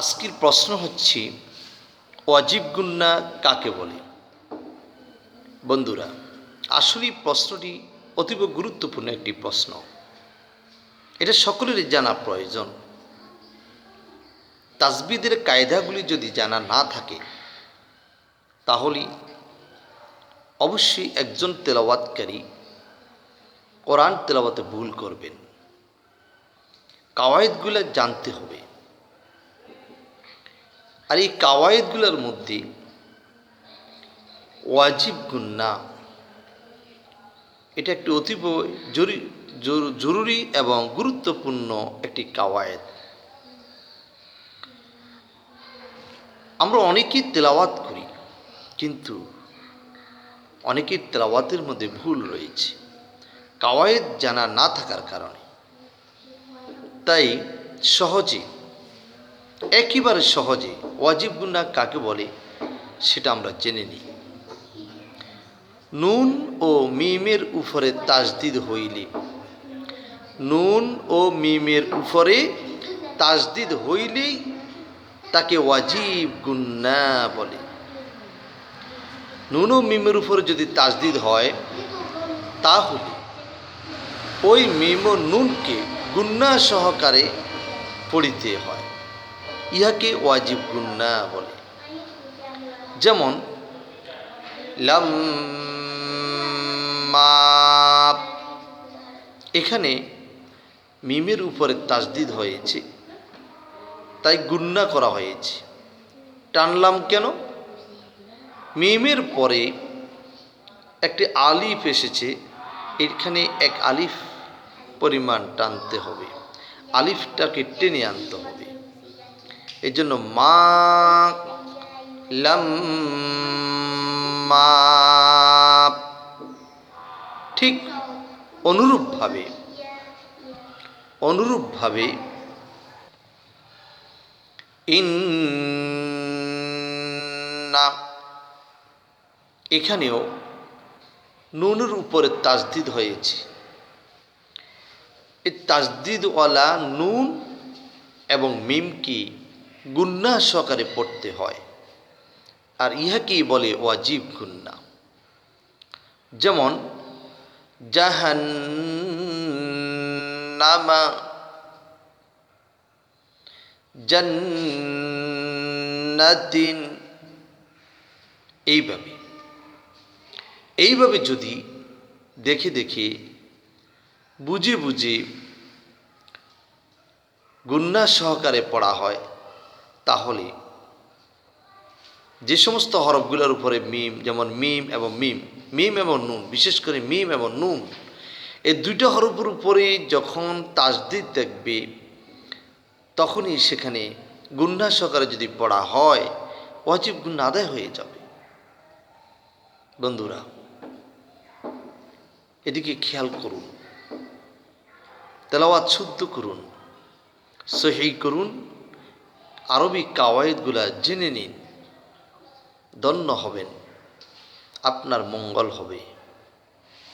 আজকের প্রশ্ন হচ্ছে, ওয়াজিব গুন্না কাকে বলে? বন্ধুরা আসলে প্রশ্নটি অতীব গুরুত্বপূর্ণ একটি প্রশ্ন। এটা সকলেরই জানা প্রয়োজন। তাজবিদের কায়দাগুলি যদি জানা না থাকে, তাহলে অবশ্যই একজন তেলাওয়াতকারী কোরআন তেলাওয়াতে ভুল করবেন। কাওয়ায়দগুলো জানতে হবে। আর এই কাওয়ায়দগুলোর মধ্যে ওয়াজিব গুন্না। এটা একটি অতীব জরুরি জরুরি এবং গুরুত্বপূর্ণ একটি কাওয়ায়দ। আমরা অনেকেই তেলাওয়াত করি, কিন্তু অনেকের তেলাওয়াতের মধ্যে ভুল রয়েছে। কাওয়ায়েদ জানা না থাকার কারণে। তাই সহজে একেবারে সহজে, ওয়াজিব গুন্না কাকে বলে, সেটা আমরা জেনে নিই। নুন ও মিমের উপরে তাজদিদ হইলে, নুন ও মিমের উপরে তাজদিদ হইলেই তাকে ওয়াজিব গুন্না বলে। নুন ও মিমের উপরে যদি তাজদিদ হয়, তাহলে ওই মিম ও নুনকে গুন্না সহকারে পড়িতে হয়। ইহাকে ওয়াজিব গুন্না বলে। যেমন এখানে মিমের উপরে তাজদিদ হয়েছে, তাই গুন্না করা হয়েছে। টানলাম কেন? মিমের পরে একটি আলিফ এসেছে, এখানে এক আলিফ পরিমাণ টানতে হবে। আলিফটাকে টেনে আনতে হবে। এই জন্য মা লাম ঠিক অনুরূপভাবে অনুরূপভাবে ইন্না, এখানেও নুনের উপরে তাজদিদ হয়েছে। এই তাজদিদওয়ালা নুন এবং মিমকে গুন্না সহকারে পড়তে হয়। আর ইহাকেই বলে? ওয়াজিব গুন্না। যেমন, জাহান্নামা, জান্নাতিন, এইভাবে। এইভাবে যদি দেখে দেখে, বুঝে বুঝে গুন্না সহকারে পড়া হয় তাহলে যে সমস্ত হরফগুলোর উপরে মিম, যেমন মিম এবং মিম মিম এবং নুন, বিশেষ করে মিম এবং নুন, এই দুইটা হরফের উপরে যখন তাজদিদ দেখবে, তখনই সেখানে গুন্না সহকারে যদি পড়া হয় অজীব গুন্না আদায় হয়ে যাবে। বন্ধুরা, এদিকে খেয়াল করুন। তেলাওয়াত শুদ্ধ করুন, সহি করুন আরবি কাওয়ায়দগুলা জেনে নিন ধন্য হবেন আপনার মঙ্গল হবে।